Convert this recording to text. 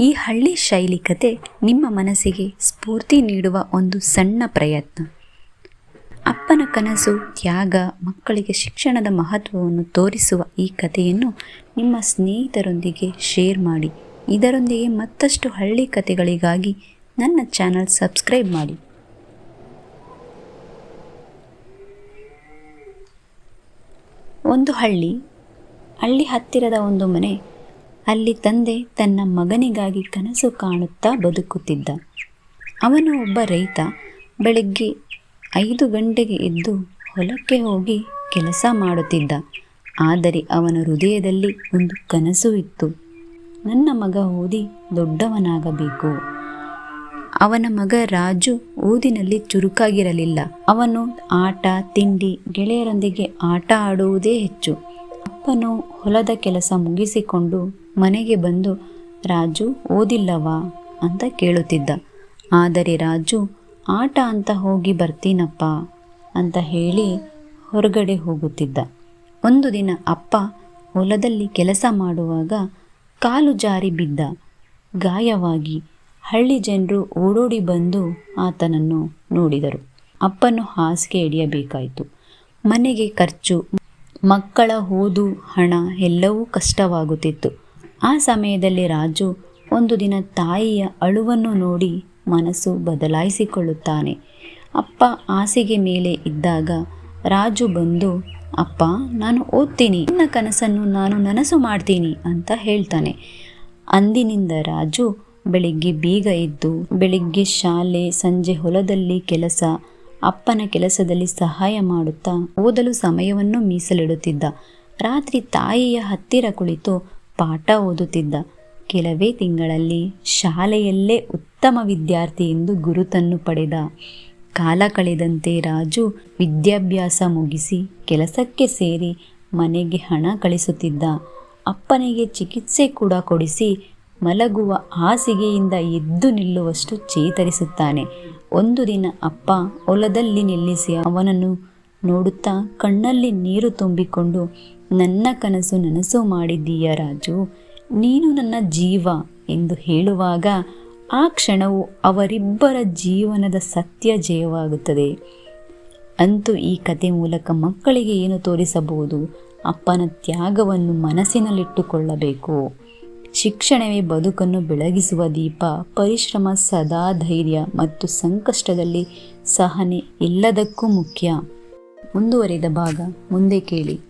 ಈ ಹಳ್ಳಿ ಶೈಲಿ ಕತೆ ನಿಮ್ಮ ಮನಸ್ಸಿಗೆ ಸ್ಫೂರ್ತಿ ನೀಡುವ ಒಂದು ಸಣ್ಣ ಪ್ರಯತ್ನ. ಅಪ್ಪನ ಕನಸು, ತ್ಯಾಗ, ಮಕ್ಕಳಿಗೆ ಶಿಕ್ಷಣದ ಮಹತ್ವವನ್ನು ತೋರಿಸುವ ಈ ಕಥೆಯನ್ನು ನಿಮ್ಮ ಸ್ನೇಹಿತರೊಂದಿಗೆ ಶೇರ್ ಮಾಡಿ. ಇದರೊಂದಿಗೆ ಮತ್ತಷ್ಟು ಹಳ್ಳಿ ಕಥೆಗಳಿಗಾಗಿ ನನ್ನ ಚಾನಲ್ ಸಬ್ಸ್ಕ್ರೈಬ್ ಮಾಡಿ. ಒಂದು ಹಳ್ಳಿ ಹಳ್ಳಿ ಹತ್ತಿರದ ಒಂದು ಮನೆ ಅಲ್ಲಿ ತಂದೆ ತನ್ನ ಮಗನಿಗಾಗಿ ಕನಸು ಕಾಣುತ್ತಾ ಬದುಕುತ್ತಿದ್ದ. ಅವನು ಒಬ್ಬ ರೈತ. ಬೆಳಗ್ಗೆ ಐದು ಗಂಟೆಗೆ ಎದ್ದು ಹೊಲಕ್ಕೆ ಹೋಗಿ ಕೆಲಸ ಮಾಡುತ್ತಿದ್ದ. ಆದರೆ ಅವನ ಹೃದಯದಲ್ಲಿ ಒಂದು ಕನಸು ಇತ್ತು. ನನ್ನ ಮಗ ಓದಿ ದೊಡ್ಡವನಾಗಬೇಕು. ಅವನ ಮಗ ರಾಜು ಓದಿನಲ್ಲಿ ಚುರುಕಾಗಿರಲಿಲ್ಲ. ಅವನು ಆಟ, ತಿಂಡಿ, ಗೆಳೆಯರೊಂದಿಗೆ ಆಟ ಆಡುವುದೇ ಹೆಚ್ಚು. ಅಪ್ಪನು ಹೊಲದ ಕೆಲಸ ಮುಗಿಸಿಕೊಂಡು ಮನೆಗೆ ಬಂದು, ರಾಜು, ಓದಿಲ್ಲವಾ? ಅಂತ ಕೇಳುತ್ತಿದ್ದ. ಆದರೆ ರಾಜು, ಆಟ ಅಂತ ಹೋಗಿ ಬರ್ತೀನಪ್ಪ ಅಂತ ಹೇಳಿ ಹೊರಗಡೆ ಹೋಗುತ್ತಿದ್ದ. ಒಂದು ದಿನ ಅಪ್ಪ ಹೊಲದಲ್ಲಿ ಕೆಲಸ ಮಾಡುವಾಗ ಕಾಲು ಜಾರಿ ಬಿದ್ದ. ಗಾಯವಾಗಿ ಹಳ್ಳಿ ಜನರು ಓಡೋಡಿ ಬಂದು ಆತನನ್ನು ನೋಡಿದರು. ಅಪ್ಪನು ಹಾಸಿಗೆ ಹಿಡಿಯಬೇಕಾಯಿತು. ಮನೆಗೆ ಖರ್ಚು, ಮಕ್ಕಳ ಓದು, ಹಣ ಎಲ್ಲವೂ ಕಷ್ಟವಾಗುತ್ತಿತ್ತು. ಆ ಸಮಯದಲ್ಲಿ ರಾಜು ಒಂದು ದಿನ ತಾಯಿಯ ಅಳುವನ್ನು ನೋಡಿ ಮನಸ್ಸು ಬದಲಾಯಿಸಿಕೊಳ್ಳುತ್ತಾನೆ. ಅಪ್ಪ ಹಾಸಿಗೆ ಮೇಲೆ ಇದ್ದಾಗ ರಾಜು ಬಂದು, ಅಪ್ಪ, ನಾನು ಓದ್ತೀನಿ. ನನ್ನ ಕನಸನ್ನು ನಾನು ನನಸು ಮಾಡ್ತೀನಿ ಅಂತ ಹೇಳ್ತಾನೆ. ಅಂದಿನಿಂದ ರಾಜು ಬೆಳಿಗ್ಗೆ ಬೇಗ ಎದ್ದು, ಬೆಳಿಗ್ಗೆ ಶಾಲೆ, ಸಂಜೆ ಹೊಲದಲ್ಲಿ ಕೆಲಸ, ಅಪ್ಪನ ಕೆಲಸದಲ್ಲಿ ಸಹಾಯ ಮಾಡುತ್ತಾ ಓದಲು ಸಮಯವನ್ನು ಮೀಸಲಿಡುತ್ತಿದ್ದ. ರಾತ್ರಿ ತಾಯಿಯ ಹತ್ತಿರ ಕುಳಿತು ಪಾಠ ಓದುತ್ತಿದ್ದ. ಕೆಲವೇ ತಿಂಗಳಲ್ಲಿ ಶಾಲೆಯಲ್ಲೇ ಉತ್ತಮ ವಿದ್ಯಾರ್ಥಿ ಎಂದು ಗುರುತನ್ನು ಪಡೆದ. ಕಾಲ ಕಳೆದಂತೆ ರಾಜು ವಿದ್ಯಾಭ್ಯಾಸ ಮುಗಿಸಿ ಕೆಲಸಕ್ಕೆ ಸೇರಿ ಮನೆಗೆ ಹಣ ಕಳಿಸುತ್ತಿದ್ದ. ಅಪ್ಪನಿಗೆ ಚಿಕಿತ್ಸೆ ಕೂಡ ಕೊಡಿಸಿ ಮಲಗುವ ಹಾಸಿಗೆಯಿಂದ ಎದ್ದು ನಿಲ್ಲುವಷ್ಟು ಚೇತರಿಸುತ್ತಾನೆ. ಒಂದು ದಿನ ಅಪ್ಪ ಹೊಲದಲ್ಲಿ ನಿಲ್ಲಿಸಿ ಅವನನ್ನು ನೋಡುತ್ತಾ ಕಣ್ಣಲ್ಲಿ ನೀರು ತುಂಬಿಕೊಂಡು ನನ್ನ ಕನಸು ನನಸು ಮಾಡಿದ್ದೀಯ ರಾಜು. ನೀನು ನನ್ನ ಜೀವ ಎಂದು ಹೇಳುವಾಗ ಆ ಕ್ಷಣವು ಅವರಿಬ್ಬರ ಜೀವನದ ಸತ್ಯ ಜಯವಾಗುತ್ತದೆ. ಅಂತೂ ಈ ಕತೆ ಮೂಲಕ ಮಕ್ಕಳಿಗೆ ಏನು ತೋರಿಸಬಹುದು? ಅಪ್ಪನ ತ್ಯಾಗವನ್ನು ಮನಸ್ಸಿನಲ್ಲಿಟ್ಟುಕೊಳ್ಳಬೇಕು. ಶಿಕ್ಷಣವೇ ಬದುಕನ್ನು ಬೆಳಗಿಸುವ ದೀಪ, ಪರಿಶ್ರಮ, ಸದಾ ಧೈರ್ಯ ಮತ್ತು ಸಂಕಷ್ಟದಲ್ಲಿ ಸಹನೆ ಎಲ್ಲದಕ್ಕೂ ಮುಖ್ಯ. ಮುಂದುವರಿದ ಭಾಗ, ಮುಂದೆ ಕೇಳಿ.